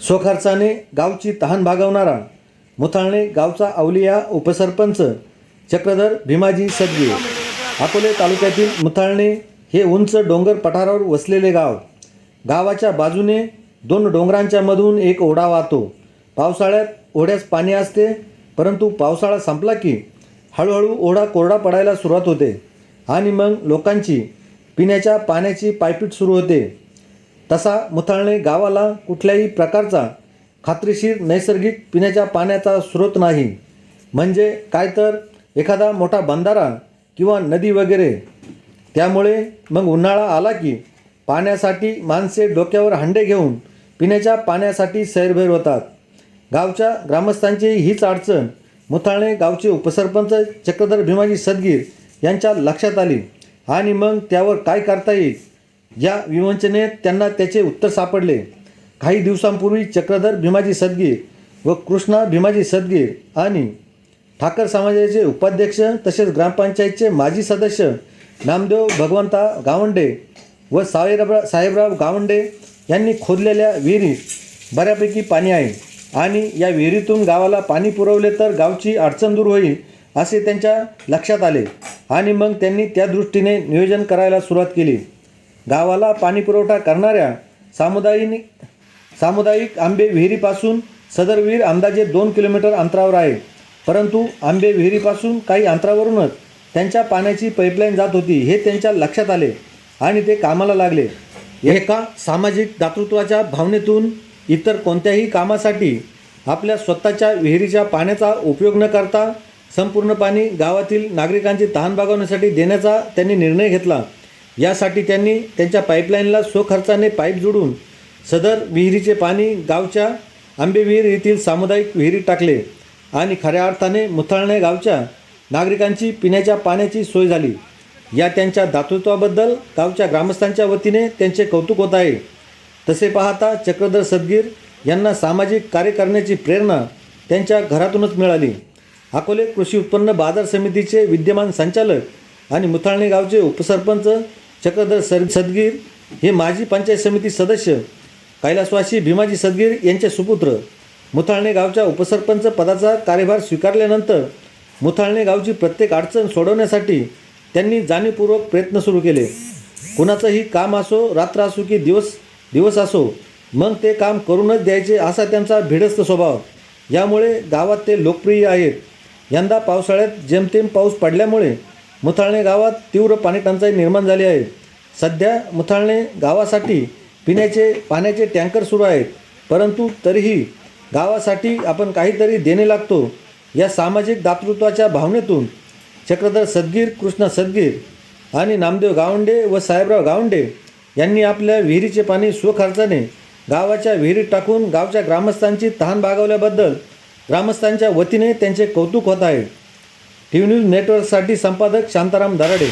स्वखर्चाने गावची तहान भागवणारा मुथाळणे गावचा अवलिया उपसरपंच चक्रधर भीमाजी सदगे अकोले तालुक्यातील मुथाळणे हे उंच डोंगर पठारावर वसलेले गाव. गावाच्या बाजूने दोन डोंगरांच्या मधून एक ओढा वाहतो. पावसाळ्यात ओढ्यास पाणी असते परंतु पावसाळा संपला की हळूहळू ओढा कोरडा पडायला सुरुवात होते. आणि मग लोकांची पिण्याच्या पाण्याची पायपीट सुरू होते. तसा मुथाळणे गावाला कुठल्याही प्रकारचा खात्रीशीर नैसर्गिक पिण्याच्या पाण्याचा स्रोत नाही. म्हणजे काय तर एखादा मोठा बंधारा किंवा नदी वगैरे. त्यामुळे मग उन्हाळा आला की पाण्यासाठी माणसे डोक्यावर हंडे घेऊन पिण्याच्या पाण्यासाठी सैरभैर होतात. गावच्या ग्रामस्थांची हीच अडचण. मुथाळणे गावचे उपसरपंच चक्रधर भीमाजी सदगीर यांच्या लक्षात आली. आणि मग त्यावर काय करता येईल? या विवंचनेत त्यांना त्याचे उत्तर सापडले. काही दिवसांपूर्वी चक्रधर भीमाजी सदगीर व कृष्णा भीमाजी सदगीर आणि ठाकर समाजाचे उपाध्यक्ष तसेच ग्रामपंचायतचे माजी सदस्य नामदेव भगवंता गावंडे व साहेबराव साहेबराव गावंडे यांनी खोदलेल्या विहिरीत बऱ्यापैकी पाणी आहे. आणि या विहिरीतून गावाला पाणी पुरवले तर गावची अडचण दूर होईल असे त्यांच्या लक्षात आले. आणि मग त्यांनी त्या दृष्टीने नियोजन करायला सुरुवात केली. गावाला पाणी पुरवठा करणाऱ्या सामुदायिक सामुदायिक आंबे विहिरीपासून सदर विहीर अंदाजे दोन किलोमीटर अंतरावर आहे. परंतु आंबे विहिरीपासून काही अंतरावरूनच त्यांच्या पाण्याची पाईपलाईन जात होती हे त्यांच्या लक्षात आले आणि ते कामाला लागले. एका सामाजिक दातृत्वाच्या भावनेतून इतर कोणत्याही कामासाठी आपल्या स्वतःच्या विहिरीच्या पाण्याचा उपयोग न करता संपूर्ण पाणी गावातील नागरिकांची तहान भागवण्यासाठी देण्याचा त्यांनी निर्णय घेतला. यासाठी त्यांनी त्यांच्या पाईपलाईनला स्वखर्चाने पाईप जोडून सदर विहिरीचे पाणी गावच्या आंबेविहीर येथील सामुदायिक विहिरीत टाकले आणि खऱ्या अर्थाने मुथाळणे गावच्या नागरिकांची पिण्याच्या पाण्याची सोय झाली. या त्यांच्या दातृत्वाबद्दल गावच्या ग्रामस्थांच्या वतीने त्यांचे कौतुक होत आहे. तसे पाहता चक्रधर सदगीर यांना सामाजिक कार्य करण्याची प्रेरणा त्यांच्या घरातूनच मिळाली. अकोले कृषी उत्पन्न बाजार समितीचे विद्यमान संचालक आणि मुथाळणे गावचे उपसरपंच चक्रधर सर सदगीर हे माजी पंचायत समिती सदस्य कैलासवासी भीमाजी सदगीर यांचे सुपुत्र. मुथाळणे गावच्या उपसरपंच पदाचा कार्यभार स्वीकारल्यानंतर मुथाळणे गावची प्रत्येक अडचण सोडवण्यासाठी त्यांनी जाणीवपूर्वक प्रयत्न सुरू केले. कुणाचंही काम असो रात्र असो की दिवस दिवस असो मग ते काम करूनच द्यायचे असा त्यांचा भिडस्त स्वभाव. यामुळे गावात ते लोकप्रिय आहेत. यंदा पावसाळ्यात जेमतेम पाऊस पडल्यामुळे मुथाळणे गावात तीव्र पाणी टंचाई निर्माण झाली आहे. सध्या मुथाळणे गावासाठी पिण्याचे पाण्याचे टँकर सुरू आहेत. परंतु तरीही गावासाठी आपण काहीतरी देणे लागतो. या सामाजिक दातृत्वाच्या भावनेतून चक्रधर सदगीर कृष्ण सदगीर आणि नामदेव गावंडे व साहेबराव गावंडे यांनी आपल्या विहिरीचे पाणी स्वखर्चाने गावाच्या विहिरीत टाकून गावच्या ग्रामस्थांची तहान भागवल्याबद्दल ग्रामस्थांच्या वतीने त्यांचे कौतुक होत आहे. टी व्ही न्यूज नेटवर्कसाठी संपादक शांताराम दराडे.